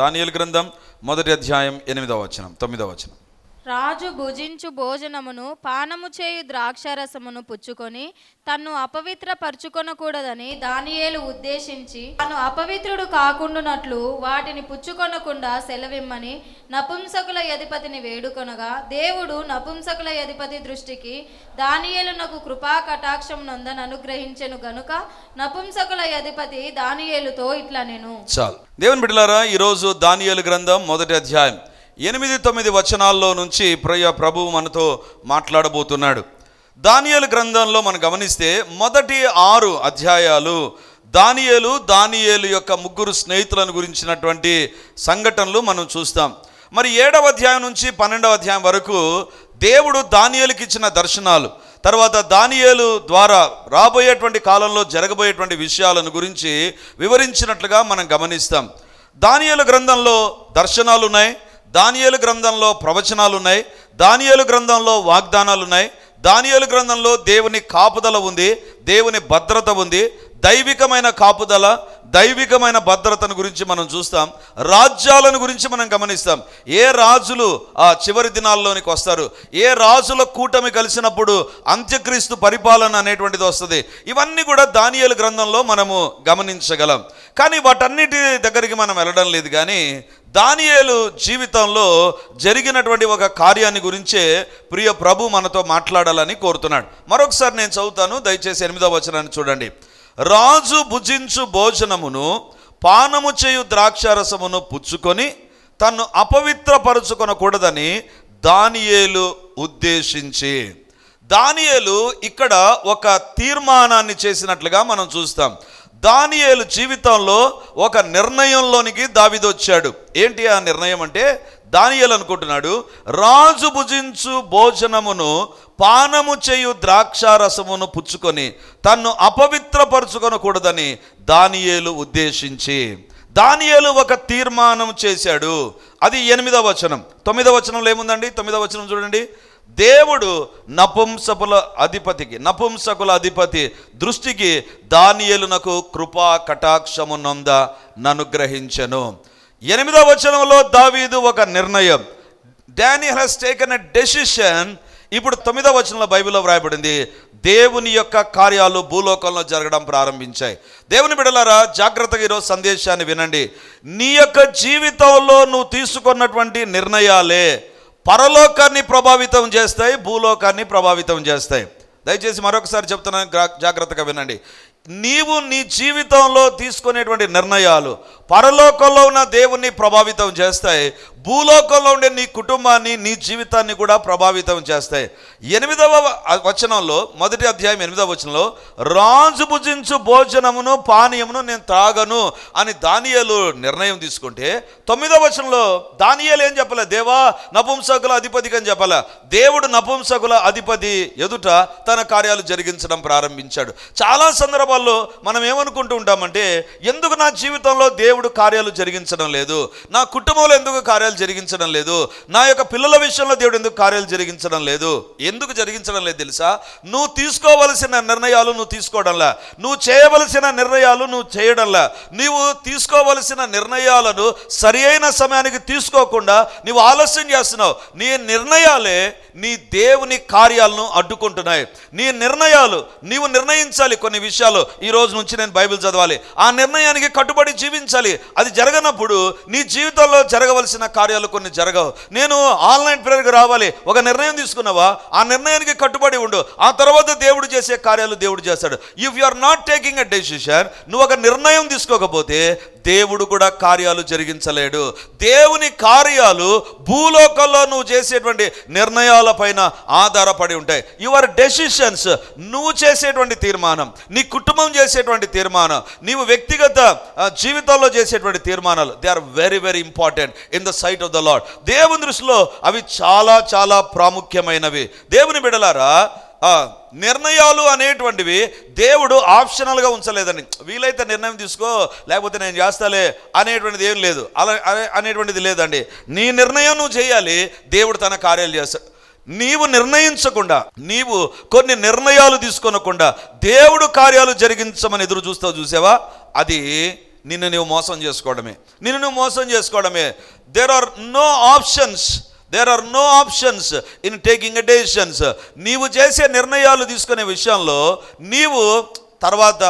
దానియేలు గ్రంథం మొదటి అధ్యాయం ఎనిమిదవ వచనం తొమ్మిదవ వచనం. రాజు భుజించు భోజనమును పానము చేయు ద్రాక్షారసమును పుచ్చుకొని తన్ను అపవిత్ర పరుచుకొనకూడదని దానియేలు ఉద్దేశించి తను అపవిత్రుడు కాకుండునట్లు వాటిని పుచ్చుకొనకుండా సెలవిమ్మని నపుంసకుల యధిపతిని వేడుకొనగా దేవుడు నపుంసకుల యధిపతి దృష్టికి దానియేలునకు కృపా కటాక్షం నొందని అనుగ్రహించెను గనుక నపుంసకుల యధిపతి దానియేలుతో ఇట్లా నేను చాలు. దేవుని బిడ్డలారా ఈరోజు దానియేలు గ్రంథం మొదటి అధ్యాయం. ఎనిమిది తొమ్మిది వచనాల్లో నుంచి ప్రయ ప్రభువు మనతో మాట్లాడబోతున్నాడు. దానియలు గ్రంథంలో మనం గమనిస్తే మొదటి ఆరు అధ్యాయాలు దానియేలు దానియేలు యొక్క ముగ్గురు స్నేహితులను గురించినటువంటి సంఘటనలు మనం చూస్తాం. మరి ఏడవ అధ్యాయం నుంచి పన్నెండవ అధ్యాయం వరకు దేవుడు దానియేలుకి ఇచ్చిన దర్శనాలు తర్వాత దానియేలు ద్వారా రాబోయేటువంటి కాలంలో జరగబోయేటువంటి విషయాలను గురించి వివరించినట్లుగా మనం గమనిస్తాం. దానియేలు గ్రంథంలో దర్శనాలు ఉన్నాయి దానియలు గ్రంథంలో ప్రవచనాలు ఉన్నాయి దానియేలు గ్రంథంలో వాగ్దానాలు ఉన్నాయి దానియేలు గ్రంథంలో దేవుని కాపుదల ఉంది దేవుని భద్రత ఉంది దైవికమైన కాపుదల దైవికమైన భద్రతను గురించి మనం చూస్తాం రాజ్యాలను గురించి మనం గమనిస్తాం. ఏ రాజులు ఆ చివరి దినాల్లోనికి వస్తారు? ఏ రాజుల కూటమి కలిసినప్పుడు అంత్యక్రీస్తు పరిపాలన అనేటువంటిది వస్తుంది? ఇవన్నీ కూడా దానియేలు గ్రంథంలో మనము గమనించగలం. కానీ వాటన్నిటి దగ్గరికి మనం వెళ్ళడం లేదు కానీ దానియేలు జీవితంలో జరిగినటువంటి ఒక కార్యాన్ని గురించే ప్రియ ప్రభు మనతో మాట్లాడాలని కోరుతున్నాడు. మరొకసారి నేను చదువుతాను దయచేసి ఎనిమిదవ వచనాన్ని చూడండి. రాజు భుజించు భోజనమును పానము చేయు ద్రాక్షారసమును పుచ్చుకొని తన్ను అపవిత్రపరుచుకొనకూడదని దానియేలు ఉద్దేశించి. దానియేలు ఇక్కడ ఒక తీర్మానాన్ని చేసినట్లుగా మనం చూస్తాం. దానియేలు జీవితంలో ఒక నిర్ణయంలోనికి దావిదొచ్చాడు. ఏంటి ఆ నిర్ణయం అంటే దానియలు అనుకుంటున్నాడు రాజు భుజించు భోజనమును పానము చేయు ద్రాక్షారసమును పుచ్చుకొని తన్ను అపవిత్రపరుచుకొనకూడదని దానియేలు ఉద్దేశించి. దానియేలు ఒక తీర్మానం చేశాడు. అది ఎనిమిదవ వచనం. తొమ్మిదవ వచనంలో ఏముందండి? తొమ్మిదవ వచనం చూడండి. దేవుడు నపుంసకుల అధిపతికి నపుంసకుల అధిపతి దృష్టికి దానియేలునకు కృపా కటాక్షము ననుగ్రహించను. ఎనిమిదవ వచనంలో దావీదు ఒక నిర్ణయం. Daniel has taken a decision ఇప్పుడు తొమ్మిదవ వచనంలో బైబిల్లో వ్రాయబడింది దేవుని యొక్క కార్యాలు భూలోకంలో జరగడం ప్రారంభించాయి. దేవుని బిడలారా జాగ్రత్తగా ఈరోజు సందేశాన్ని వినండి. నీ యొక్క జీవితంలో నువ్వు తీసుకున్నటువంటి నిర్ణయాలే పరలోకాన్ని ప్రభావితం చేస్తాయి భూలోకాన్ని ప్రభావితం చేస్తాయి. దయచేసి మరొకసారి చెప్తున్నాను జాగ్రత్తగా వినండి. నీవు నీ జీవితంలో తీసుకునేటువంటి నిర్ణయాలు పరలోకంలో ఉన్న దేవుణ్ణి ప్రభావితం చేస్తాయి. భూలోకంలో ఉండే నీ కుటుంబాన్ని నీ జీవితాన్ని కూడా ప్రభావితం చేస్తాయి. ఎనిమిదవ వచనంలో మొదటి అధ్యాయం ఎనిమిదవ వచనంలో రాజు భుజించు భోజనమును పానీయమును నేను త్రాగను అని దానియలు నిర్ణయం తీసుకుంటే తొమ్మిదవ వచనంలో దానియలు ఏం చెప్పలే? దేవా నపుంసకుల అధిపతికి అని చెప్పలే. దేవుడు నపుంసకుల అధిపతి ఎదుట తన కార్యాలు జరిగించడం ప్రారంభించాడు. చాలా సందర్భాల్లో మనం ఏమనుకుంటూ ఉంటామంటే ఎందుకు నా జీవితంలో దేవుడు కార్యాలు జరిగించడం లేదు. నా కుటుంబంలో ఎందుకు కార్యాలు జరిగించడం లేదు? నా యొక్క పిల్లల విషయంలో దేవుడు ఎందుకు కార్యాలు జరిగించడం లేదు? ఎందుకు జరిగించడం లేదు తెలుసా? నువ్వు తీసుకోవలసిన నిర్ణయాలు నువ్వు తీసుకోవడంలా. నువ్వు చేయవలసిన నిర్ణయాలు నువ్వు చేయడంలా. నీవు తీసుకోవలసిన నిర్ణయాలను సరి అయిన సమయానికి తీసుకోకుండా నీవు ఆలస్యం చేస్తున్నావు. నీ నిర్ణయాలే నీ దేవుని కార్యాలను అడ్డుకుంటున్నాయి. నీ నిర్ణయాలు నీవు నిర్ణయించాలి కొన్ని విషయాలు. ఈ రోజు నుంచి నేను బైబిల్ చదవాలి. ఆ నిర్ణయానికి కట్టుబడి జీవించాలి. అది జరగనప్పుడు నీ జీవితంలో జరగవలసిన కార్యాలు కొన్ని జరగవు. నేను ఆన్లైన్ ప్రేయర్కి రావాలి. ఒక నిర్ణయం తీసుకున్నావా? ఆ నిర్ణయానికి కట్టుబడి ఉండు. ఆ తర్వాత దేవుడు చేసే కార్యాలు దేవుడు చేస్తాడు. If you are not taking a decision నువ్వు ఒక నిర్ణయం తీసుకోకపోతే దేవుడు కూడా కార్యాలు జరిగించలేడు. దేవుని కార్యాలు భూలోకంలో నువ్వు చేసేటువంటి నిర్ణయాలపైన ఆధారపడి ఉంటాయి. యువర్ డెసిషన్స్ నువ్వు చేసేటువంటి తీర్మానం నీ కుటుంబం చేసేటువంటి తీర్మానం నీవు వ్యక్తిగత జీవితంలో చేసేటువంటి తీర్మానాలు. They are very very important in the sight of the lord దేవుని దృష్టిలో అవి చాలా చాలా ప్రాముఖ్యమైనవి. దేవుని బిడలారా ఆ, నిర్ణయాలు అనేటువంటివి దేవుడు ఆప్షనల్గా ఉంచలేదండి. వీలైతే నిర్ణయం తీసుకో లేకపోతే నేను చేస్తాలే అనేటువంటిది ఏం లేదు. అలా అనేటువంటిది లేదండి. నీ నిర్ణయం నువ్వు చేయాలి దేవుడు తన కార్యాలు చేస్తాడు నీవు నిర్ణయించకుండా నీవు కొన్ని నిర్ణయాలు తీసుకోనకుండా దేవుడు కార్యాలు జరిగించమని ఎదురు చూస్తావు చూసావా? అది నిన్ను నువ్వు మోసం చేసుకోవడమే. నిన్ను నువ్వు మోసం చేసుకోవడమే. There are no options there are no options in taking a decisions నీవు చేసే నిర్ణయాలు తీసుకునే విషయంలో నీవు తర్వాత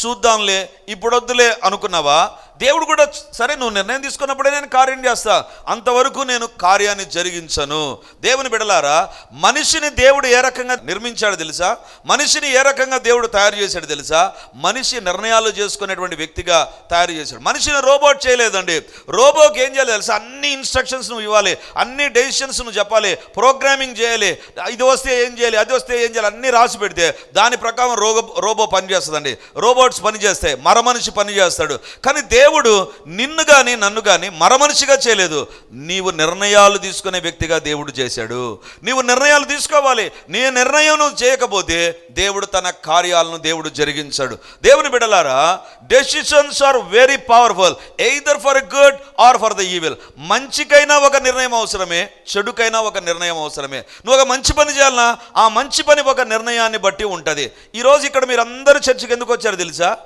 చూద్దాంలే ఇప్పుడొద్దులే అనుకున్నావా? దేవుడు కూడా సరే నువ్వు నిర్ణయం తీసుకున్నప్పుడే నేను కార్యం చేస్తా. అంతవరకు నేను కార్యాన్ని జరిగించను. దేవుని బిడలారా మనిషిని దేవుడు ఏ రకంగా నిర్మించాడు తెలుసా? మనిషిని ఏ రకంగా దేవుడు తయారు చేశాడు తెలుసా? మనిషి నిర్ణయాలు చేసుకునేటువంటి వ్యక్తిగా తయారు చేశాడు. మనిషిని రోబోట్ చేయలేదండి. రోబోకి ఏం చేయాలి తెలుసా? అన్ని ఇన్స్ట్రక్షన్స్ నువ్వు ఇవ్వాలి. అన్ని డెసిషన్స్ నువ్వు చెప్పాలి. ప్రోగ్రామింగ్ చేయాలి. ఇది వస్తే ఏం చేయాలి? అది వస్తే ఏం చేయాలి? అన్ని రాసి పెడితే దాని ప్రకారం రోబో రోబో పనిచేస్తుందండి. రోబోట్స్ పనిచేస్తాయి. మరమనిషి పనిచేస్తాడు కానీ దేవుడు దేవుడు నిన్ను కానీ నన్ను కానీ మరమనిషిగా చేయలేదు. నీవు నిర్ణయాలు తీసుకునే వ్యక్తిగా దేవుడు చేశాడు. నీవు నిర్ణయాలు తీసుకోవాలి. నీ నిర్ణయం చేయకపోతే దేవుడు తన కార్యాలను దేవుడు జరిగించాడు. దేవుని బిడలారా decisions are very powerful either for good or for the evil మంచికైనా ఒక నిర్ణయం అవసరమే చెడుకైనా ఒక నిర్ణయం అవసరమే. నువ్వు ఒక మంచి పని చేయాలన్నా ఆ మంచి పని ఒక నిర్ణయాన్ని బట్టి ఉంటుంది. ఈరోజు ఇక్కడ మీరు అందరూ చర్చకి ఎందుకు వచ్చారు తెలుసా?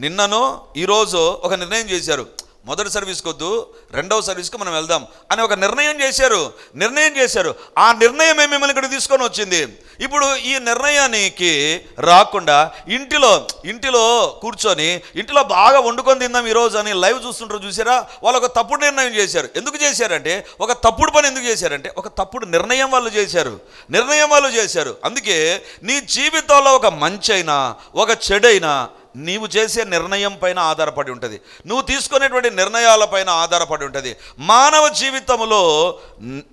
నిన్నను ఈరోజు ఒక నిర్ణయం చేశారు. మొదటి సర్వీస్కి వద్దు రెండవ సర్వీస్కి మనం వెళ్దాం అని ఒక నిర్ణయం చేశారు. నిర్ణయం చేశారు. ఆ నిర్ణయమే మిమ్మల్ని ఇక్కడ తీసుకొని వచ్చింది. ఇప్పుడు ఈ నిర్ణయానికి రాకుండా ఇంటిలో ఇంటిలో కూర్చొని ఇంటిలో బాగా వండుకొని తిందాం ఈరోజు అని లైవ్ చూస్తుంటారు చూసారా? వాళ్ళు ఒక తప్పుడు నిర్ణయం చేశారు. ఎందుకు చేశారంటే ఒక తప్పుడు పని ఎందుకు చేశారంటే ఒక తప్పుడు నిర్ణయం వాళ్ళు చేశారు. నిర్ణయం వాళ్ళు చేశారు. అందుకే నీ జీవితంలో ఒక మంచి అయినా ఒక చెడైనా నీవు చేసే నిర్ణయం పైన ఆధారపడి ఉంటుంది. నువ్వు తీసుకునేటువంటి నిర్ణయాలపైన ఆధారపడి ఉంటుంది. మానవ జీవితంలో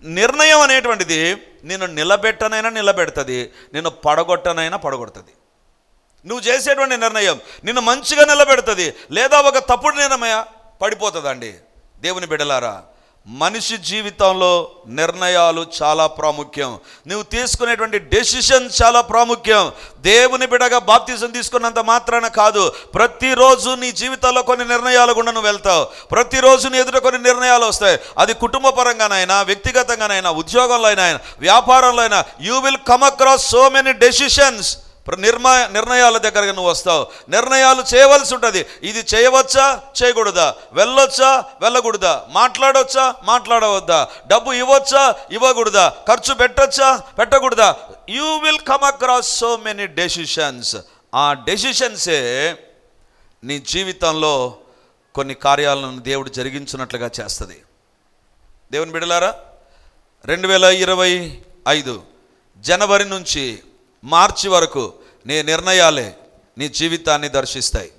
నిర్ణయం అనేటువంటిది నేను నిలబెట్టనైనా నిలబెడుతుంది నేను పడగొట్టనైనా పడగొడుతుంది. నువ్వు చేసేటువంటి నిర్ణయం నిన్ను మంచిగా నిలబెడుతుంది లేదా ఒక తప్పుడు నిర్ణయ పడిపోతుందండి. దేవుని బిడలారా మనిషి జీవితంలో నిర్ణయాలు చాలా ప్రాముఖ్యం. నువ్వు తీసుకునేటువంటి డెసిషన్ చాలా ప్రాముఖ్యం. దేవుని బిడగా బాప్తిజం తీసుకున్నంత మాత్రాన కాదు. ప్రతిరోజు నీ జీవితంలో కొన్ని నిర్ణయాలు గుండా నువ్వు వెళ్తావు. ప్రతిరోజు నీ ఎదుట కొన్ని నిర్ణయాలు వస్తాయి. అది కుటుంబ పరంగానైనా వ్యక్తిగతంగానైనా ఉద్యోగంలో అయినా వ్యాపారంలో అయినా you will come across so many decisions Nirma నిర్ణయాల దగ్గరకు నువ్వు వస్తావు. నిర్ణయాలు చేయవలసి ఉంటుంది. ఇది చేయవచ్చా? చేయకూడదా? వెళ్ళొచ్చా? వెళ్ళకూడదా? మాట్లాడవచ్చా మాట్లాడవద్దా? డబ్బు ఇవ్వచ్చా? ఇవ్వకూడదా? ఖర్చు పెట్టొచ్చా? పెట్టకూడదా? You will come across so many decisions ఆ డెసిషన్సే నీ జీవితంలో కొన్ని కార్యాలను దేవుడు జరిగించినట్లుగా చేస్తుంది. దేవుని బిడలారా రెండు వేల ఇరవై ఐదు జనవరి నుంచి మార్చి వరకు నీ నిర్ణయాలే నీ జీవితాన్ని దర్శిస్తాయి.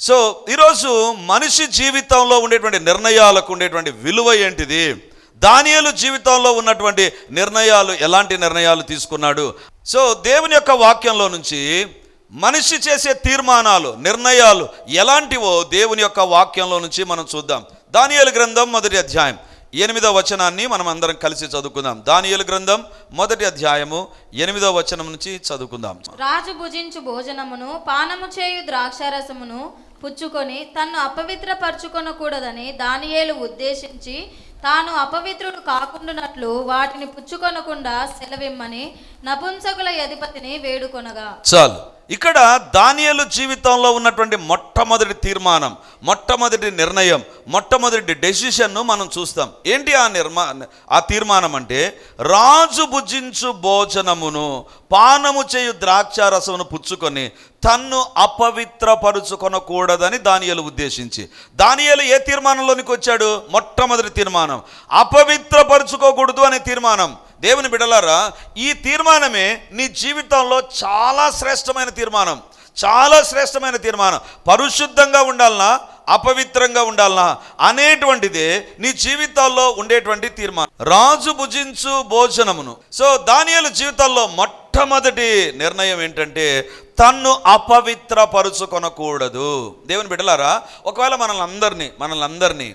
సో ఈరోజు మనిషి జీవితంలో ఉండేటువంటి నిర్ణయాలకు ఉండేటువంటి విలువ ఏంటిది? దానియలు జీవితంలో ఉన్నటువంటి నిర్ణయాలు ఎలాంటి నిర్ణయాలు తీసుకున్నాడు? సో దేవుని యొక్క వాక్యంలో నుంచి మనిషి చేసే తీర్మానాలు నిర్ణయాలు ఎలాంటివో దేవుని యొక్క వాక్యంలో నుంచి మనం చూద్దాం. దానియలు గ్రంథం మొదటి అధ్యాయం ఎనిమిదో వచనాన్ని మనం అందరం కలిసి చదువుకుందాం. దానియేలు గ్రంథం మొదటి అధ్యాయము ఎనిమిదో వచనం నుంచి చదువుకుందాం. రాజు భుజించు భోజనమును పానము చేయు ద్రాక్షారసమును పుచ్చుకొని తన్ను అపవిత్రపరచుకొనకూడదని దానియేలు ఉద్దేశించి తాను అపవిత్రుడు కాకుండానట్లు వాటిని పుచ్చుకొనకుండా సెలవిమ్మని నపుంసకుల అధిపతిని వేడుకొనగా. చాలు. ఇక్కడ దానియలు జీవితంలో ఉన్నటువంటి మొట్టమొదటి తీర్మానం మొట్టమొదటి నిర్ణయం మొట్టమొదటి డెసిషన్ను మనం చూస్తాం. ఏంటి ఆ నిర్మా ఆ తీర్మానం అంటే రాజు భుజించు భోజనమును పానము చేయు ద్రాక్షారసమును పుచ్చుకొని తన్ను అపవిత్రపరుచుకొనకూడదని దానియలు ఉద్దేశించి. దానియలు ఏ తీర్మానంలోనికి వచ్చాడు? మొట్టమొదటి తీర్మానం. అపవిత్రపరుచుకోకూడదు అనే తీర్మానం. దేవుని బిడలారా ఈ తీర్మానమే నీ జీవితంలో చాలా శ్రేష్టమైన తీర్మానం. చాలా శ్రేష్టమైన తీర్మానం. పరిశుద్ధంగా ఉండాలనా అపవిత్రంగా ఉండాలనా అనేటువంటిదే నీ జీవితాల్లో ఉండేటువంటి తీర్మానం. రాజు భుజించు భోజనమును. సో దానియాల జీవితాల్లో మొట్టమొదటి నిర్ణయం ఏంటంటే తన్ను అపవిత్రపరుచుకొనకూడదు. దేవుని బిడ్డలారా ఒకవేళ మనల్ని అందరినీ మనల్ని అందరినీ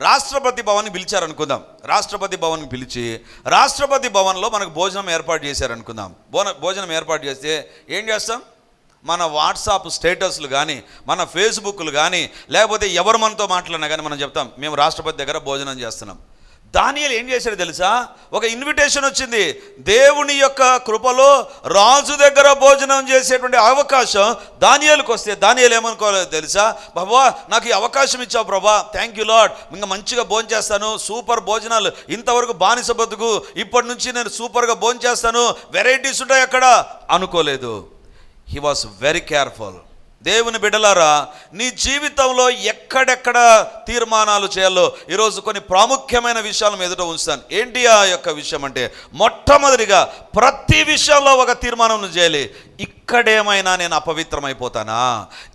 రాష్ట్రపతి భవన్కి పిలిచారనుకుందాం. రాష్ట్రపతి భవన్కి పిలిచి రాష్ట్రపతి భవన్లో మనకు భోజనం ఏర్పాటు చేశారనుకుందాం. భోన భోజనం ఏర్పాటు చేస్తే ఏం చేస్తాం? మన వాట్సాప్ స్టేటస్లు కానీ మన ఫేస్బుక్లు కానీ లేకపోతే ఎవరు మనతో మాట్లాడినా కానీ మనం చెప్తాం మేము రాష్ట్రపతి దగ్గర భోజనం చేస్తున్నాం. దానియలు ఏం చేశాడు తెలుసా? ఒక ఇన్విటేషన్ వచ్చింది. దేవుని యొక్క కృపలో రాజు దగ్గర భోజనం చేసేటువంటి అవకాశం దానియాలకు వస్తే దానియాలు ఏమనుకోలేదు తెలుసా? బాబా నాకు ఈ అవకాశం ఇచ్చావు ప్రభా. థ్యాంక్ యూ లాడ్ ఇంకా మంచిగా భోజనం చేస్తాను. సూపర్ భోజనాలు. ఇంతవరకు బానిస బతుకు. ఇప్పటి నుంచి నేను సూపర్గా భోజనం చేస్తాను. వెరైటీస్ ఉంటాయి అక్కడ. అనుకోలేదు. హీ వాస్ వెరీ కేర్ఫుల్ దేవుని బిడ్డలారా నీ జీవితంలో ఎక్కడెక్కడ తీర్మానాలు చేయాలో ఈరోజు కొన్ని ప్రాముఖ్యమైన విషయాలు ఎదుట ఉంచుతాను. ఏంటి ఆ యొక్క విషయం అంటే మొట్టమొదటిగా ప్రతి విషయంలో ఒక తీర్మానం చేయాలి. ఇక్కడేమైనా నేను అపవిత్రమైపోతానా?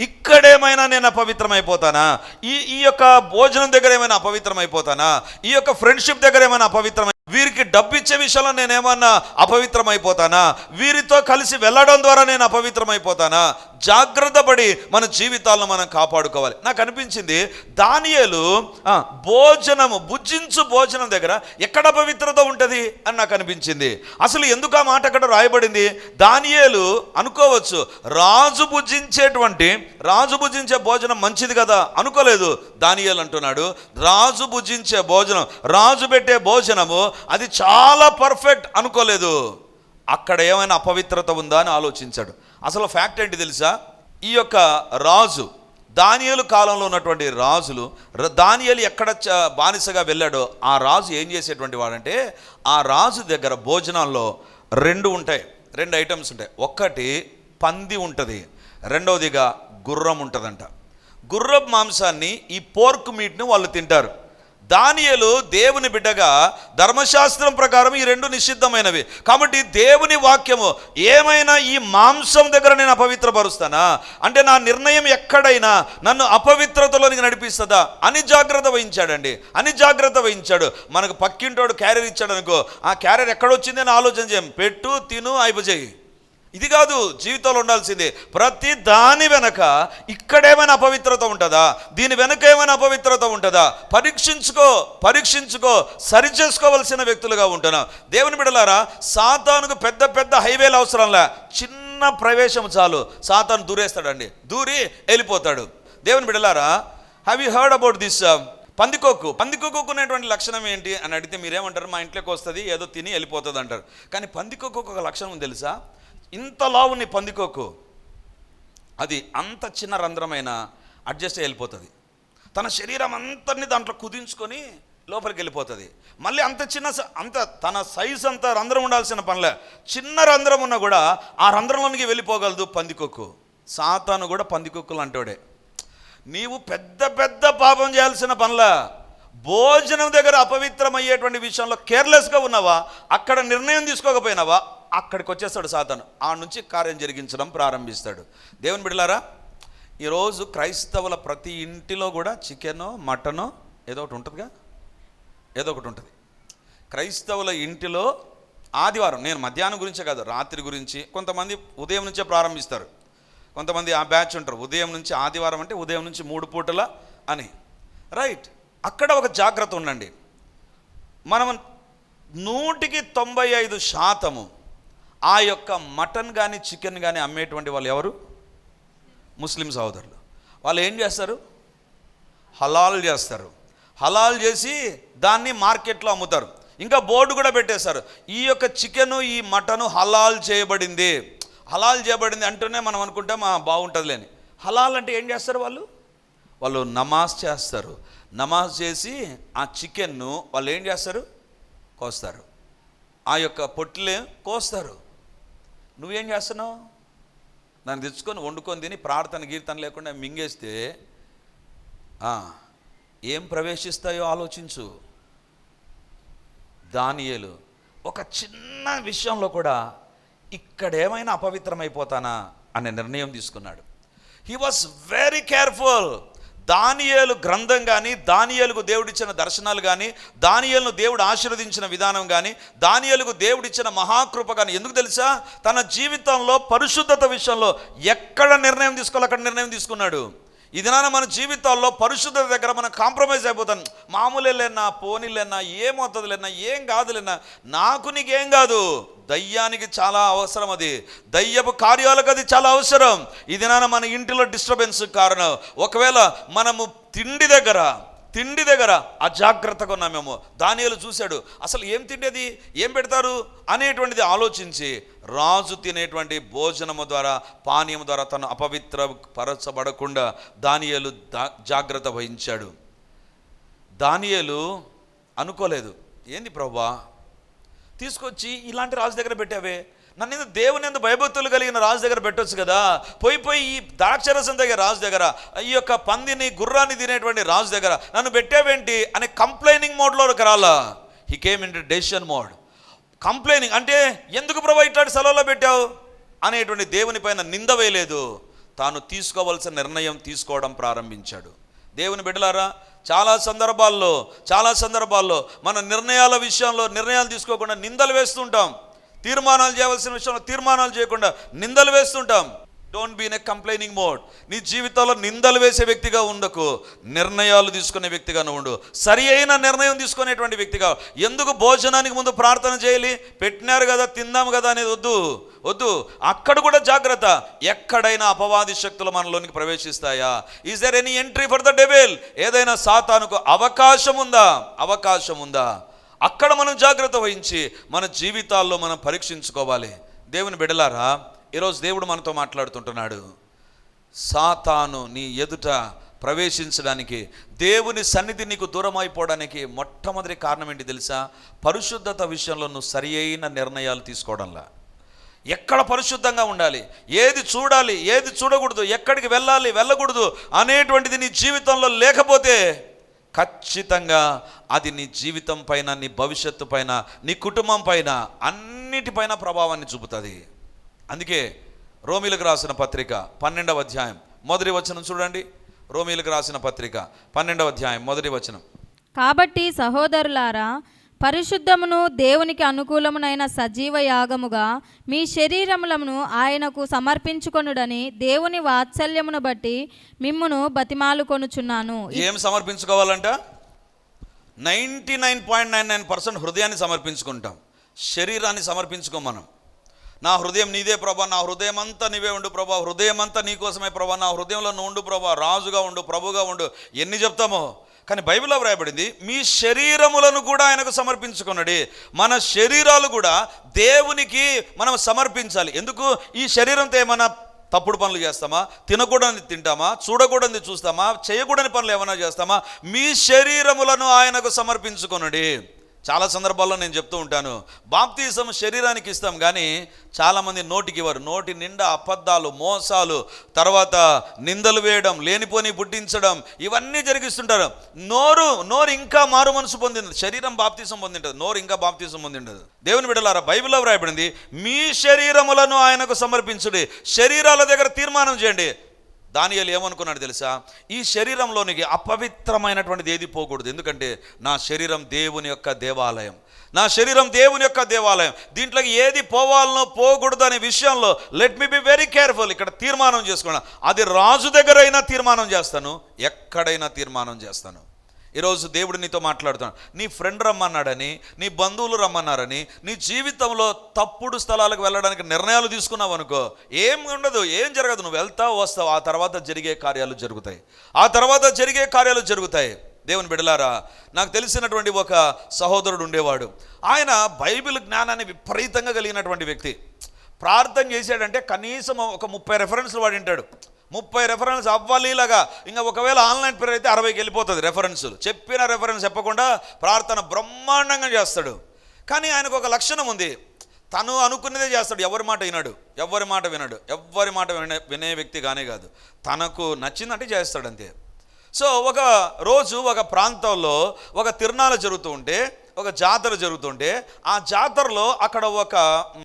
ఇక్కడేమైనా నేను అపవిత్రమైపోతానా? ఈ ఈ యొక్క భోజనం దగ్గర ఏమైనా అపవిత్రమైపోతానా? ఈ యొక్క ఫ్రెండ్షిప్ దగ్గర ఏమైనా అపవిత్రమై వీరికి డబ్బు ఇచ్చే విషయంలో నేనేమన్నా అపవిత్రమైపోతానా? వీరితో కలిసి వెళ్ళడం ద్వారా నేను అపవిత్రమైపోతానా? జాగ్రత్త పడి మన జీవితాలను మనం కాపాడుకోవాలి. నాకు అనిపించింది దానియలు భోజనము భుజించు భోజనం దగ్గర ఎక్కడ పవిత్రత ఉంటుంది అని నాకు అనిపించింది. అసలు ఎందుకు ఆ మాట అక్కడ రాయబడింది? దానియేలు అనుకోవచ్చు రాజు భుజించేటువంటి రాజు భుజించే భోజనం మంచిది కదా? అనుకోలేదు దానియేలు అంటున్నాడు. రాజు భుజించే భోజనం రాజు పెట్టే భోజనము అది చాలా పర్ఫెక్ట్ అనుకోలేదు. అక్కడ ఏమైనా అపవిత్రత ఉందా అని ఆలోచించాడు. అసలు ఫ్యాక్ట్ ఏంటి తెలుసా? ఈ యొక్క రాజు దానియలు కాలంలో ఉన్నటువంటి రాజులు దానియలు ఎక్కడ చ- బానిసగా వెళ్ళాడో ఆ రాజు ఏం చేసేటువంటి వాడంటే ఆ రాజు దగ్గర భోజనాల్లో రెండు ఉంటాయి. రెండు ఐటమ్స్ ఉంటాయి. ఒక్కటి పంది ఉంటుంది. రెండవదిగా గుర్రం ఉంటుందంట. గుర్రం మాంసాన్ని ఈ పోర్క్ మీట్ని వాళ్ళు తింటారు. దానియలు దేవుని బిడ్డగా ధర్మశాస్త్రం ప్రకారం ఈ రెండు నిషిద్ధమైనవి. కాబట్టి దేవుని వాక్యము ఏమైనా ఈ మాంసం దగ్గర నేను అపవిత్రపరుస్తానా? అంటే నా నిర్ణయం ఎక్కడైనా నన్ను అపవిత్రతలోనికి నడిపిస్తుందా? అని జాగ్రత్త వహించాడండి. అని జాగ్రత్త వహించాడు. మనకు పక్కింటోడు క్యారియర్ ఇచ్చాడు అనుకో ఆ క్యారియర్ ఎక్కడొచ్చింది అని ఆలోచన చేయం. పెట్టు తిను అయిపోజేయి ఇది కాదు జీవితంలో ఉండాల్సింది. ప్రతి దాని వెనక ఇక్కడేమైనా అపవిత్రత ఉంటుందా? దీని వెనక ఏమైనా అపవిత్రత ఉంటుందా? పరీక్షించుకో పరీక్షించుకో సరిచేసుకోవలసిన వ్యక్తులుగా ఉంటున్నాం. దేవుని బిడలారా సాతానుకు పెద్ద పెద్ద హైవేలు అవసరంలే. చిన్న ప్రవేశం చాలు. సాతాను దూరేస్తాడండి. దూరి వెళ్ళిపోతాడు. దేవుని బిడలారా have you heard about this పందికొక్కు పందికొక్కు? అనేటువంటి లక్షణం ఏంటి అని అడిగితే మీరేమంటారు? మా ఇంట్లోకి వస్తుంది ఏదో తిని వెళ్ళిపోతుంది అంటారు కానీ పందికొక్కు ఒక లక్షణం తెలుసా? ఇంత లావుని పందికొక్కు అది అంత చిన్న రంధ్రమైన అడ్జస్ట్ అయ్యి వెళ్ళిపోతుంది తన శరీరం అంతని దాంట్లో కుదించుకొని లోపలికి వెళ్ళిపోతుంది. మళ్ళీ అంత చిన్న అంత తన సైజ్ అంత రంధ్రం ఉండాల్సిన పనిలే. చిన్న రంధ్రం ఉన్నా కూడా ఆ రంధ్రంలోనికి వెళ్ళిపోగలదు పందికొక్కు సాతాను కూడా పందికొక్కులు అంటాడే నీవు పెద్ద పెద్ద పాపం చేయాల్సిన పనులా. భోజనం దగ్గర అపవిత్రమయ్యేటువంటి విషయంలో కేర్లెస్గా ఉన్నావా? అక్కడ నిర్ణయం తీసుకోకపోయినావా? అక్కడికి వచ్చేస్తాడు సాధన ఆ నుంచి కార్యం జరిగించడం ప్రారంభిస్తాడు. దేవుని బిడ్డలారా ఈరోజు క్రైస్తవుల ప్రతి ఇంటిలో కూడా చికెనో మటనో ఏదో ఒకటి ఉంటుందిగా? ఏదో ఒకటి ఉంటుంది. క్రైస్తవుల ఇంటిలో ఆదివారం నేను మధ్యాహ్నం గురించే కాదు రాత్రి గురించి కొంతమంది ఉదయం నుంచే ప్రారంభిస్తారు. కొంతమంది ఆ బ్యాచ్ ఉంటారు ఉదయం నుంచి ఆదివారం అంటే ఉదయం నుంచి మూడు పూటల అని. రైట్. అక్కడ ఒక జాగ్రత్త ఉండండి. మనం నూటికి తొంభై ఐదు శాతము ఆ యొక్క మటన్ కానీ చికెన్ కానీ అమ్మేటువంటి వాళ్ళు ఎవరు? ముస్లిం సహోదరులు. వాళ్ళు ఏం చేస్తారు? హలాల్ చేస్తారు. హలాల్ చేసి దాన్ని మార్కెట్లో అమ్ముతారు. ఇంకా బోర్డు కూడా పెట్టేశారు. ఈ యొక్క చికెను ఈ మటను హలాల్ చేయబడింది. హలాల్ చేయబడింది అంటూనే మనం అనుకుంటే మా బాగుంటుంది లేని హలాల్ అంటే ఏం చేస్తారు వాళ్ళు? వాళ్ళు నమాజ్ చేస్తారు. నమాజ్ చేసి ఆ చికెన్ను వాళ్ళు ఏం చేస్తారు? కోస్తారు. ఆ యొక్క పొట్టులే కోస్తారు. నువ్వేం చేస్తున్నావు? దాన్ని తెచ్చుకొని వండుకొని తిని ప్రార్థన గీర్తన లేకుండా మింగేస్తే ఏం ప్రవేశిస్తాయో ఆలోచించు. దానియేలు ఒక చిన్న విషయంలో కూడా ఇక్కడేమైనా అపవిత్రమైపోతానా అనే నిర్ణయం తీసుకున్నాడు. హీ వాస్ వెరీ కేర్ఫుల్ దానియేలు గ్రంథం కానీ దానియేలుకు దేవుడిచ్చిన దర్శనాలు కానీ దానియేలును దేవుడు ఆశీర్వదించిన విధానం కానీ దానియేలుకు దేవుడిచ్చిన మహాకృప కానీ ఎందుకు తెలుసా? తన జీవితంలో పరిశుద్ధత విషయంలో ఎక్కడ నిర్ణయం తీసుకోవాలి? అక్కడ నిర్ణయం తీసుకున్నాడు. ఇది నాన్న మన జీవితాల్లో పరిశుద్ధత దగ్గర మనం కాంప్రమైజ్ అయిపోతాం. మామూలేనా లేనా పోనీలేనా ఏమవుతుంది లేనా ఏం కాదులేనా నాకు నీకేం కాదు. దయ్యానికి చాలా అవసరం అది. దయ్యపు కార్యాలకు అది చాలా అవసరం. ఇది నాన్న మన ఇంటిలో డిస్టర్బెన్స్ కారణం. ఒకవేళ మనము తిండి దగ్గర తిండి దగ్గర అజాగ్రత్తగా ఉన్నాం మేము. దానియాలు చూశాడు అసలు ఏం తిండేది? ఏం పెడతారు? అనేటువంటిది ఆలోచించి రాజు తినేటువంటి భోజనము ద్వారా పానీయం ద్వారా తను అపవిత్ర పరచబడకుండా దానియాలు జాగ్రత్త వహించాడు. దానియేలు అనుకోలేదు. ఏంది ప్రభా? తీసుకొచ్చి ఇలాంటి రాజు దగ్గర పెట్టావే? నన్ను ఎందుకు దేవుని ఎందుకు భయభక్తులు కలిగిన రాజు దగ్గర పెట్టొచ్చు కదా. పోయి పోయి ఈ ద్రాక్షరసం దగ్గర రాజు దగ్గర ఈ యొక్క పందిని గుర్రాన్ని తినేటువంటి రాజు దగ్గర నన్ను పెట్టావేంటి? అనే కంప్లైనింగ్ మోడ్లోకి రాలా he came in decision mode complaining అంటే ఎందుకు ప్రభా ఇట్లాంటి సెలవులో పెట్టావు? అనేటువంటి దేవుని పైన నింద వేయలేదు. తాను తీసుకోవాల్సిన నిర్ణయం తీసుకోవడం ప్రారంభించాడు. దేవుని బిడ్డలారా చాలా సందర్భాల్లో చాలా సందర్భాల్లో మన నిర్ణయాల విషయంలో నిర్ణయాలు తీసుకోకుండా నిందలు వేస్తుంటాం. తీర్మానాలు చేయవలసిన విషయంలో తీర్మానాలు చేయకుండా నిందలు వేస్తుంటాం. Don't be in a complaining mode నీ జీవితంలో నిందలు వేసే వ్యక్తిగా ఉండకు. నిర్ణయాలు తీసుకునే వ్యక్తిగా ఉండు. సరి అయిన నిర్ణయం తీసుకునేటువంటి వ్యక్తిగా. ఎందుకు భోజనానికి ముందు ప్రార్థన చేయాలి? పెట్టినారు కదా తిందాం కదా అనేది వద్దు. వద్దు. అక్కడ కూడా జాగ్రత్త. ఎక్కడైనా అపవాది శక్తులు మనలోనికి ప్రవేశిస్తాయా? Is there any entry for the devil ఏదైనా సాతానుకు అవకాశం ఉందా? అవకాశం ఉందా? అక్కడ మనం జాగ్రత్త వహించి మన జీవితాల్లో మనం పరీక్షించుకోవాలి. దేవుని బిడలారా ఈరోజు దేవుడు మనతో మాట్లాడుతుంటున్నాడు. సాతాను నీ ఎదుట ప్రవేశించడానికి దేవుని సన్నిధి నీకు దూరం అయిపోవడానికి మొట్టమొదటి కారణం ఏంటి తెలుసా? పరిశుద్ధత విషయంలో నువ్వు సరి అయిన నిర్ణయాలు తీసుకోవడంలా. ఎక్కడ పరిశుద్ధంగా ఉండాలి? ఏది చూడాలి? ఏది చూడకూడదు? ఎక్కడికి వెళ్ళాలి? వెళ్ళకూడదు? అనేటువంటిది నీ జీవితంలో లేకపోతే ఖచ్చితంగా అది నీ జీవితం పైన నీ భవిష్యత్తు పైన నీ కుటుంబం పైన అన్నిటిపైన ప్రభావాన్ని చూపుతుంది. అందుకే రోమిలకు రాసిన పత్రిక పన్నెండవ అధ్యాయం. మొదటి వచనం చూడండి. రోమిలకు రాసిన పత్రిక పన్నెండవ అధ్యాయం మొదటి వచనం. కాబట్టి సహోదరులారా పరిశుద్ధమును దేవునికి అనుకూలమునైన సజీవ యాగముగా మీ శరీరములను ఆయనకు సమర్పించుకొనుడని దేవుని వాత్సల్యమును బట్టి మిమ్మును బతిమాలుకొనుచున్నాను. ఏం సమర్పించుకోవాలంట? Ninety nine point nine nine percent హృదయాన్ని సమర్పించుకుంటాం. శరీరాన్ని సమర్పించుకో మనం. నా హృదయం నీదే ప్రభా నా హృదయం అంతా నీవే ఉండు ప్రభా హృదయం అంతా నీకోసమే ప్రభా నా హృదయంలో నువ్వు ఉండు ప్రభా రాజుగా ఉండు ప్రభుగా ఉండు. ఎన్ని చెప్తామో? కానీ బైబిల్లో వ్రాయబడింది మీ శరీరములను కూడా ఆయనకు సమర్పించుకున్నాడు మన శరీరాలు కూడా దేవునికి మనం సమర్పించాలి. ఎందుకు? ఈ శరీరంతో ఏమైనా తప్పుడు పనులు చేస్తామా? తినకూడని తింటామా? చూడకూడని చూస్తామా? చేయకూడని పనులు ఏమైనా చేస్తామా? మీ శరీరములను ఆయనకు సమర్పించుకొనుడి. చాలా సందర్భాల్లో నేను చెప్తూ ఉంటాను బాప్తీసం శరీరానికి ఇస్తాం కానీ చాలామంది నోటికి ఇవ్వరు. నోటి నిండా అబద్ధాలు మోసాలు తర్వాత నిందలు వేయడం లేనిపోని పుట్టించడం ఇవన్నీ జరిగిస్తుంటారు. నోరు నోరు ఇంకా మారు మనసు పొందింది. శరీరం బాప్తీసం పొందింటది. నోరు ఇంకా బాప్తీసం పొందింటది. దేవుని బిడ్డలారా బైబిల్లో వ్రాయబడింది మీ శరీరములను ఆయనకు సమర్పించుడి. శరీరాల దగ్గర తీర్మానం చేయండి. దానియాలు ఏమనుకున్నాడు తెలుసా? ఈ శరీరంలోనికి అపవిత్రమైనటువంటిది ఏది పోకూడదు. ఎందుకంటే నా శరీరం దేవుని యొక్క దేవాలయం. నా శరీరం దేవుని యొక్క దేవాలయం. దీంట్లోకి ఏది పోవాలనో పోకూడదు అనే విషయంలో let me be very careful ఇక్కడ తీర్మానం చేసుకున్నా. అది రాజు దగ్గరైనా తీర్మానం చేస్తాను ఎక్కడైనా తీర్మానం చేస్తాను. ఈరోజు దేవుడు నీతో మాట్లాడుతున్నాడు. నీ ఫ్రెండ్ రమ్మన్నాడని నీ బంధువులు రమ్మన్నారని నీ జీవితంలో తప్పుడు స్థలాలకు వెళ్ళడానికి నిర్ణయాలు తీసుకున్నావు అనుకో ఏం ఉండదు ఏం జరగదు. నువ్వు వెళ్తావు వస్తావు. ఆ తర్వాత జరిగే కార్యాలు జరుగుతాయి. ఆ తర్వాత జరిగే కార్యాలు జరుగుతాయి. దేవుని బిడలారా నాకు తెలిసినటువంటి ఒక సహోదరుడు ఉండేవాడు. ఆయన బైబిల్ జ్ఞానాన్ని విపరీతంగా కలిగినటువంటి వ్యక్తి. ప్రార్థన చేశాడంటే కనీసం ఒక ముప్పై రెఫరెన్స్లు వాడింటాడు. ముప్పై రెఫరెన్స్ అవ్వాలిలాగా ఇంకా ఒకవేళ ఆన్లైన్ పేరు అయితే అరవైకి వెళ్ళిపోతుంది రెఫరెన్సులు చెప్పిన రెఫరెన్స్ చెప్పకుండా ప్రార్థన బ్రహ్మాండంగా చేస్తాడు. కానీ ఆయనకు ఒక లక్షణం ఉంది. తను అనుకున్నదే చేస్తాడు. ఎవరి మాట వినడు. ఎవరి మాట వినడు. ఎవరి మాట వినే వినే వ్యక్తి కానే కాదు. తనకు నచ్చిందంటే చేస్తాడు అంతే సో ఒక రోజు ఒక ప్రాంతంలో ఒక తిరునాల జరుగుతూ ఉంటే ఒక జాతర జరుగుతుంటే ఆ జాతరలో అక్కడ ఒక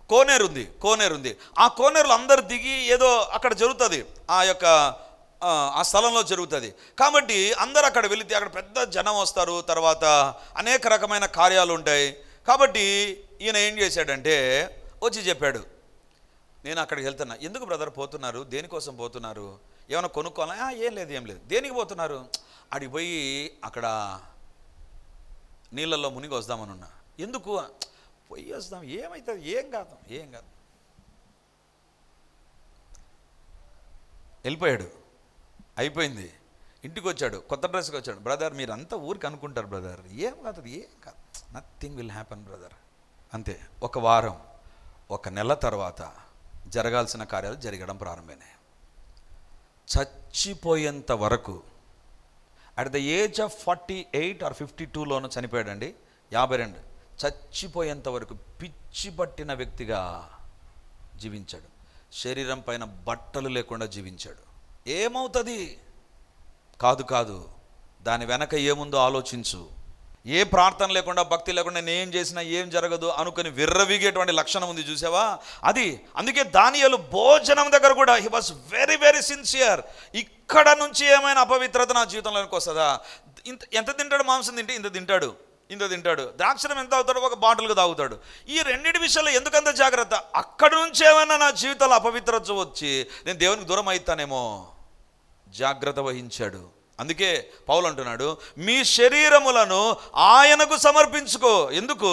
కోనేరు ఉంది కోనేరు ఉంది. ఆ కోనేరులో అందరు దిగి ఏదో అక్కడ జరుగుతుంది. ఆ యొక్క ఆ, స్థలంలో జరుగుతుంది. కాబట్టి అందరు అక్కడ వెళితే అక్కడ పెద్ద జనం వస్తారు. తర్వాత అనేక రకమైన కార్యాలు ఉంటాయి. కాబట్టి ఈయన ఏం చేశాడంటే వచ్చి చెప్పాడు నేను అక్కడికి వెళ్తున్నా. ఎందుకు బ్రదర్ పోతున్నారు? దేనికోసం పోతున్నారు? ఏమైనా కొనుక్కోవాలా? ఏం లేదు ఏం లేదు. దేనికి పోతున్నారు? అడిగి పోయి అక్కడ నీళ్ళల్లో మునిగి వస్తామనున్నా ఎందుకు? పోయి వస్తాం ఏమవుతుంది ఏం కాదు. ఏం కాదు. వెళ్ళిపోయాడు. అయిపోయింది. ఇంటికి వచ్చాడు కొత్త డ్రెస్కి వచ్చాడు బ్రదర్ మీరు అంతా ఊరికి అనుకుంటారు బ్రదర్. ఏం కాదు ఏం కాదు. Nothing will happen brother. అంతే. ఒక వారం ఒక నెల తర్వాత జరగాల్సిన కార్యాలు జరగడం ప్రారంభమైనాయి. చచ్చిపోయేంత వరకు at the age of forty eight or fifty టూలోనూ చనిపోయాడండి. యాభై రెండు. చచ్చిపోయేంత వరకు పిచ్చి పట్టిన వ్యక్తిగా జీవించాడు. శరీరం పైన బట్టలు లేకుండా జీవించాడు. ఏమవుతుంది? కాదు కాదు. దాని వెనక ఏముందో ఆలోచించు. ఏ ప్రార్థన లేకుండా భక్తి లేకుండా నేను చేసినా ఏం జరగదు అనుకుని విర్రవీగేటువంటి లక్షణం ఉంది చూసావా? అది అందుకే దానియలు భోజనం దగ్గర కూడా he was very very sincere ఇక్కడ నుంచి ఏమైనా అపవిత్రత నా జీవితంలోకి వస్తుందా? ఇంత ఎంత తింటాడు మాంసం తింటే ఇంత తింటాడు ఇంత తింటాడు. ద్రాక్షరం ఎంత అవుతాడు ఒక బాటిల్గా తాగుతాడు. ఈ రెండింటి విషయంలో ఎందుకంత జాగ్రత్త? అక్కడి నుంచి ఏమైనా నా జీవితంలో అపవిత్రత వచ్చి నేను దేవునికి దూరం అవుతానేమో? జాగ్రత్త వహించాడు. అందుకే పౌలు అంటున్నాడు మీ శరీరములను ఆయనకు సమర్పించుకో. ఎందుకు?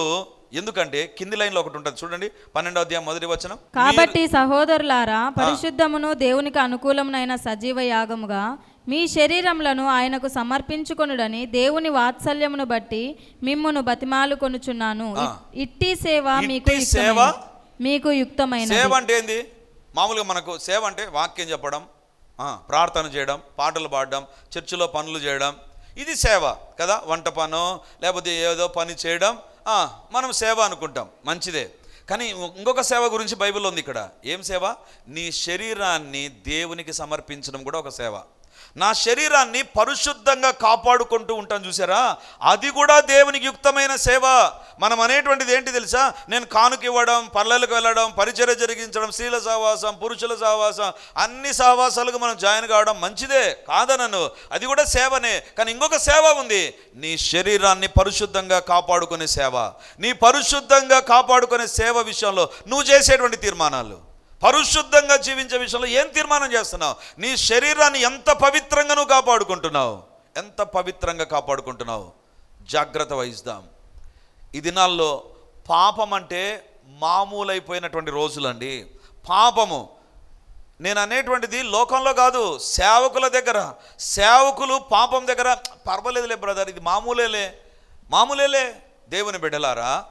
ఎందుకంటే కింది లైన్లో ఒకటి ఉంటుంది చూడండి పన్నెండో అధ్యాయం మొదటి వచనం. కాబట్టి సహోదరులారా పరిశుద్ధమును దేవునికి అనుకూలమునైన సజీవ యాగముగా మీ శరీరములను ఆయనకు సమర్పించుకొనుడని దేవుని వాత్సల్యమును బట్టి మిమ్మును బతిమాలు కొనుచున్నాను. ఇట్టి సేవ మీకు సేవ? మీకు యుక్తమైన సేవ అంటే ఏంది? మామూలుగా మనకు సేవ అంటే వాక్యం చెప్పడం ప్రార్థన చేయడం పాటలు పాడడం చర్చిలో పనులు చేయడం. ఇది సేవ కదా వంట పనో లేకపోతే ఏదో పని చేయడం. మనం సేవ అనుకుంటాం మంచిదే. కానీ ఇంకొక సేవ గురించి బైబిల్ ఉంది ఇక్కడ. ఏం సేవ? నీ శరీరాన్ని దేవునికి సమర్పించడం కూడా ఒక సేవ. నా శరీరాన్ని పరిశుద్ధంగా కాపాడుకుంటూ ఉంటాను చూసారా అది కూడా దేవునికి యుక్తమైన సేవ. మనం అనేటువంటిది ఏంటి తెలుసా? నేను కానుక ఇవ్వడం పల్లెలకు వెళ్ళడం పరిచర్య జరిగించడం స్త్రీల సహవాసం పురుషుల సహవాసం అన్ని సహవాసాలకు మనం జాయిన్ కావడం మంచిదే కాదనను. అది కూడా సేవనే. కానీ ఇంకొక సేవ ఉంది. నీ శరీరాన్ని పరిశుద్ధంగా కాపాడుకునే సేవ. నీ పరిశుద్ధంగా కాపాడుకునే సేవ విషయంలో నువ్వు చేసేటువంటి తీర్మానాలు. పరిశుద్ధంగా జీవించే విషయంలో ఏం తీర్మానం చేస్తున్నావు? నీ శరీరాన్ని ఎంత పవిత్రంగా నువ్వు కాపాడుకుంటున్నావు? ఎంత పవిత్రంగా కాపాడుకుంటున్నావు? జాగ్రత్త వహిస్తాం. ఈ దినాల్లో పాపం అంటే మామూలైపోయినటువంటి రోజులండి. పాపము. నేను అనేటువంటిది లోకంలో కాదు సేవకుల దగ్గర. సేవకులు పాపం దగ్గర. పర్వాలేదులే బ్రదర్ ఇది మామూలేలే. మామూలేలే. దేవుని బిడ్డలారా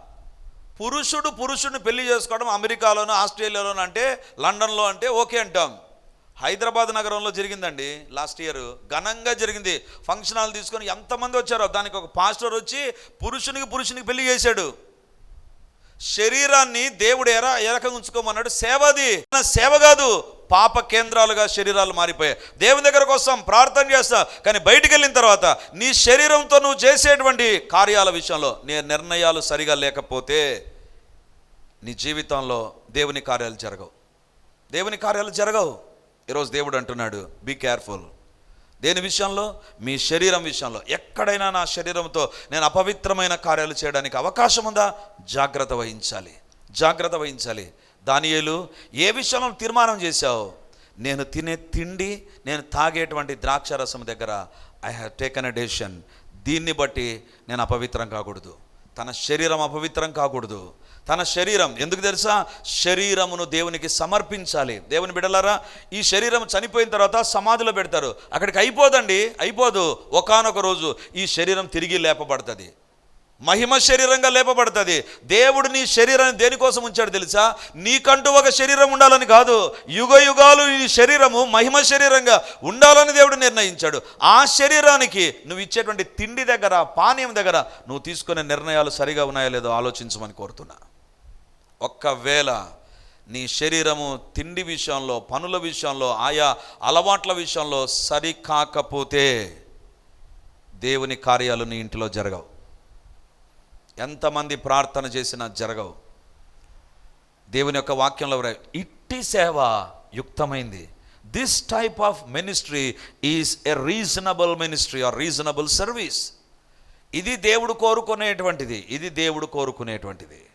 పురుషుడు పురుషుడిని పెళ్ళి చేసుకోవడం అమెరికాలోనో ఆస్ట్రేలియాలోనో అంటే లండన్లో అంటే ఓకే అంటాం. హైదరాబాద్ నగరంలో జరిగిందండి లాస్ట్ ఇయర్. ఘనంగా జరిగింది. ఫంక్షన్ హాల్ తీసుకొని ఎంతమంది వచ్చారో దానికి ఒక పాస్టర్ వచ్చి పురుషునికి పురుషునికి పెళ్ళి చేశాడు. శరీరాన్ని దేవుడు ఎర ఎరక ఉంచుకోమన్నాడు? సేవది. నా సేవ కాదు. పాప కేంద్రాలుగా శరీరాలు మారిపోయాయి. దేవుని దగ్గరకు వస్తాం ప్రార్థన చేస్తాం కానీ బయటికి వెళ్ళిన తర్వాత నీ శరీరంతో నువ్వు చేసేటువంటి కార్యాల విషయంలో నీ నిర్ణయాలు సరిగా లేకపోతే నీ జీవితంలో దేవుని కార్యాలు జరగవు. దేవుని కార్యాలు జరగవు. ఈరోజు దేవుడు అంటున్నాడు బీ కేర్ఫుల్ దేని విషయంలో? మీ శరీరం విషయంలో. ఎక్కడైనా నా శరీరంతో నేను అపవిత్రమైన కార్యాలు చేయడానికి అవకాశం ఉందా? జాగ్రత్త వహించాలి. జాగ్రత్త వహించాలి. దానియేలు ఏ విషయంలో తీర్మానం చేశావు? నేను తినే తిండి నేను తాగేటువంటి ద్రాక్ష రసం దగ్గర I have taken a decision దీన్ని బట్టి నేను అపవిత్రం కాకూడదు. తన శరీరం అపవిత్రం కాకూడదు. తన శరీరం. ఎందుకు తెలుసా? శరీరమును దేవునికి సమర్పించాలి. దేవుని బిడలారా ఈ శరీరం చనిపోయిన తర్వాత సమాధిలో పెడతారు. అక్కడికి అయిపోదండి అయిపోదు. ఒకానొక రోజు ఈ శరీరం తిరిగి లేపబడుతుంది. మహిమ శరీరంగా లేపబడుతుంది. దేవుడు నీ శరీరాన్ని దేనికోసం ఉంచాడు తెలుసా? నీకంటూ ఒక శరీరం ఉండాలని కాదు. యుగ యుగాలు ఈ శరీరము మహిమ శరీరంగా ఉండాలని దేవుడు నిర్ణయించాడు. ఆ శరీరానికి నువ్వు ఇచ్చేటువంటి తిండి దగ్గర పానీయం దగ్గర నువ్వు తీసుకునే నిర్ణయాలు సరిగా ఉన్నాయో లేదో ఆలోచించమని కోరుతున్నా. ఒక్కవేళ నీ శరీరము తిండి విషయంలో పనుల విషయంలో ఆయా అలవాట్ల విషయంలో సరి కాకపోతే దేవుని కార్యాలు నీ ఇంటిలో జరగవు. ఎంతమంది ప్రార్థన చేసినా జరగవు. దేవుని యొక్క వాక్యంలో ఇట్టి సేవ యుక్తమైంది. This type of ministry is a reasonable ministry or reasonable service ఇది దేవుడు కోరుకునేటువంటిది. ఇది దేవుడు కోరుకునేటువంటిది.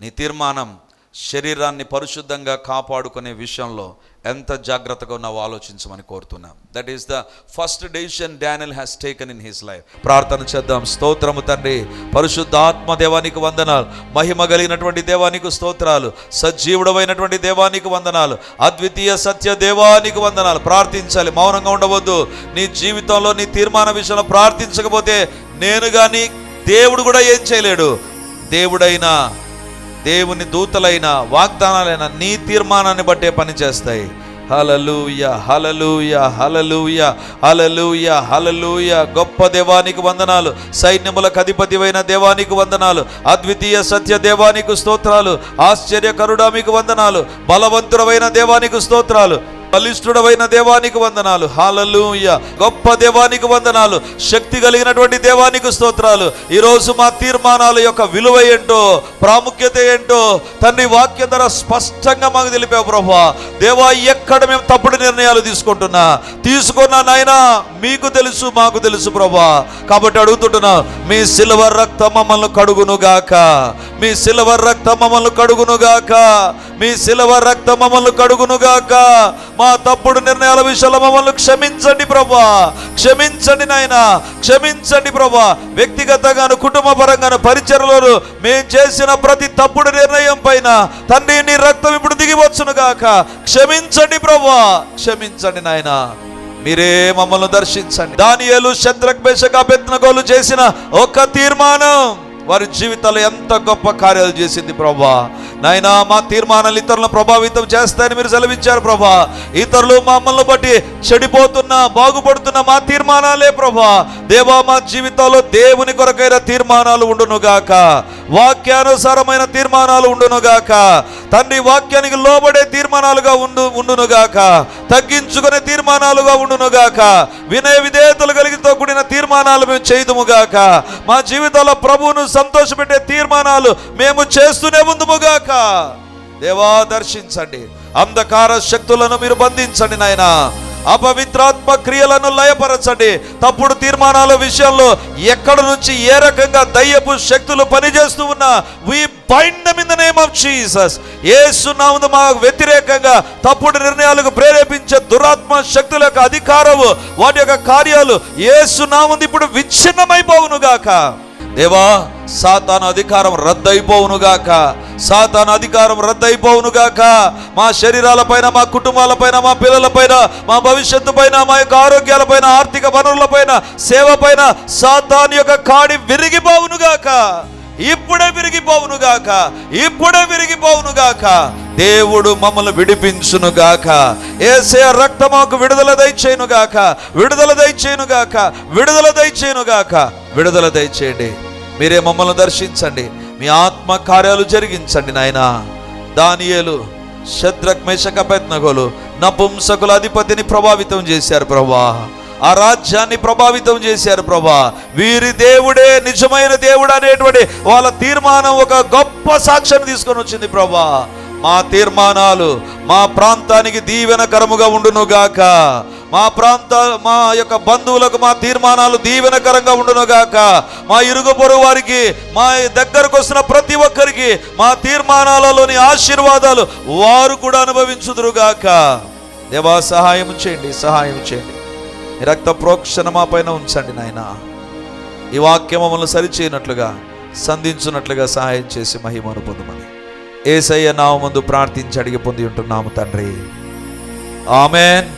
నీ తీర్మానం శరీరాన్ని పరిశుద్ధంగా కాపాడుకునే విషయంలో ఎంత జాగ్రత్తగా ఉన్నావో ఆలోచించమని కోరుతున్నాం. That is the first decision Daniel has taken in his life ప్రార్థన చేద్దాం. స్తోత్రము తండ్రి. పరిశుద్ధాత్మ దేవానికి వందనాలు. మహిమ కలిగినటువంటి దేవానికి స్తోత్రాలు. సజీవుడమైనటువంటి దేవానికి వందనాలు. అద్వితీయ సత్య దేవానికి వందనాలు. ప్రార్థించాలి. మౌనంగా ఉండవద్దు. నీ జీవితంలో నీ తీర్మాన విషయంలో ప్రార్థించకపోతే నేను కానీ దేవుడు కూడా ఏం చేయలేడు. దేవుడైనా దేవుని దూతలైన వాగ్దానాలైన నీ తీర్మానాన్ని బట్టే పనిచేస్తాయి హలలుయ హలలుయ హలలుయ హలలుయ హలలుయ గొప్ప దేవానికి వందనాలు. సైన్యములకు అధిపతివైన దేవానికి వందనాలు. అద్వితీయ సత్య దేవానికి స్తోత్రాలు. ఆశ్చర్యకరుడా మీకు వందనాలు. బలవంతుడమైన దేవానికి స్తోత్రాలు. బలిష్ఠుడవైన దేవానికి వందనాలు. హాలలుయ గొప్ప దేవానికి వందనాలు. శక్తి కలిగినటువంటి దేవానికి స్తోత్రాలు. ఈరోజు మా తీర్మానాల యొక్క విలువ ఏంటో ప్రాముఖ్యత ఏంటో తండ్రి వాక్యం ధర స్పష్టంగా మాకు తెలిపావు ప్రభా దేవా ఎక్కడ మేము తప్పుడు నిర్ణయాలు తీసుకుంటున్నా? తీసుకున్నా నాయన మీకు తెలుసు మాకు తెలుసు ప్రభా కాబట్టి అడుగుతుంటున్నా మీ సిల్వర్ రక్తం మమ్మల్ని కడుగునుగాక. మీ సిల్వర్ రక్తం మమ్మల్ని కడుగునుగాక. మీ సిల్వర్ రక్తం మమ్మల్ని కడుగునుగాక. మా తప్పుడు నిర్ణయాల విషయంలో మమ్మల్ని క్షమించండి ప్రభా క్షమించండి నాయన. క్షమించండి ప్రభా వ్యక్తిగతంగాను కుటుంబ పరంగాను పరిచయలోను మేము చేసిన ప్రతి తప్పుడు నిర్ణయం పైన తండ్రి నీ రక్తం ఇప్పుడు దిగివచ్చునుగాక క్షమించండి ప్రభా క్షమించండి నాయన. మీరే మమ్మల్ని దర్శించండి. దానియలు శత్రక్ బెషక పెత్తనగోలు చేసిన ఒక తీర్మానం. వారి జీవితాలు ఎంత గొప్ప కార్యాలు చేసింది ప్రభా. నాయన మా తీర్మానాలు ఇతరులను ప్రభావితం చేస్తాయని మీరు సెలవిచ్చారు ప్రభా. ఇతరులు మమ్మల్ని బట్టి చెడిపోతున్న బాగుపడుతున్న మా తీర్మానాలే ప్రభా. దేవా మా జీవితాల్లో దేవుని కొరకైన తీర్మానాలు ఉండునుగాక. వాక్యానుసారమైన తీర్మానాలు ఉండునుగాక. తండ్రి వాక్యానికి లోబడే తీర్మానాలుగా ఉండు ఉండునుగాక. తగ్గించుకునే తీర్మానాలుగా ఉండునుగాక. వినయ విధేయతలు కలిగితో కూడిన తీర్మానాలు మేము చేయదుముగాక. మా జీవితాల్లో ప్రభువును సంతోషపెట్టే తీర్మానాలు మేము చేస్తూనే ఉందుముగాక. దేవా దర్శించండి. అంధకార శక్తులను మీరు బంధించండి నాయనా. అపవిత్రాత్మ క్రియలను లయపరచండి. తప్పుడు తీర్మానాల విషయంలో ఎక్కడ నుంచి ఏ రకంగా దయ్యపు శక్తులు పనిచేస్తూ ఉన్నా we bind them in the name of Jesus యేసు మాకు వ్యతిరేకంగా తప్పుడు నిర్ణయాలకు ప్రేరేపించే దురాత్మ శక్తుల యొక్క అధికారము వాటి యొక్క కార్యాలు యేసు నామమున ఇప్పుడు విచ్ఛిన్నమైపోవును గాక దేవా సాతాను అధికారం రద్దయిపోవునుగాక. సాతాను అధికారం రద్దయిపోవునుగాక. మా శరీరాలపైన మా కుటుంబాలపైన మా పిల్లలపైన మా భవిష్యత్తు పైన మా యొక్క ఆరోగ్యాలపైన ఆర్థిక వనరులపైన సేవ పైన సాతాను యొక్క కాడి విరిగిపోవునుగాక. ఇప్పుడే విరిగిపోవునుగాక. ఇప్పుడే విరిగిపోవునుగాక. దేవుడు మమ్మల్ని విడిపించునుగాక. ఏసే రక్తమాకు విడుదల దయచేయునుగాక. విడుదల దయచేయునుగాక. విడుదల దయచేయునుగాక. విడుదల దయచేయండి. మీరే మమ్మల్ని దర్శించండి. మీ ఆత్మ కార్యాలు జరిగించండి నాయనా. దానియేలు శత్రక్ మేషక పెత్నగోలు నపుంసకుల అధిపతిని ప్రభావితం చేశారు ప్రభా ఆ రాజ్యాన్ని ప్రభావితం చేశారు ప్రభా వీరి దేవుడే నిజమైన దేవుడు అనేటువంటి వాళ్ళ తీర్మానం ఒక గొప్ప సాక్ష్యం తీసుకొని వచ్చింది ప్రభా మా తీర్మానాలు మా ప్రాంతానికి దీవెనకరముగా ఉండునుగాక. మా ప్రాంత మా యొక్క బంధువులకు మా తీర్మానాలు దీవెనకరంగా ఉండునుగాక. మా ఇరుగు పొరుగు వారికి మా దగ్గరకు వస్తున్న ప్రతి ఒక్కరికి మా తీర్మానాలలోని ఆశీర్వాదాలు వారు కూడా అనుభవించుదురుగాక. దేవా సహాయం చేయండి సహాయం చేయండి. రక్త ప్రోక్షణ మా పైన ఉంచండి నాయన. ఈ వాక్యం మమ్మల్ని సరిచేయనట్లుగా సంధించున్నట్లుగా సహాయం చేసి మహిమను పొందమని. ఏసయ్య నామందు ప్రార్థించి అడిగి పొంది ఉంటున్నాము తండ్రి. ఆమెన్.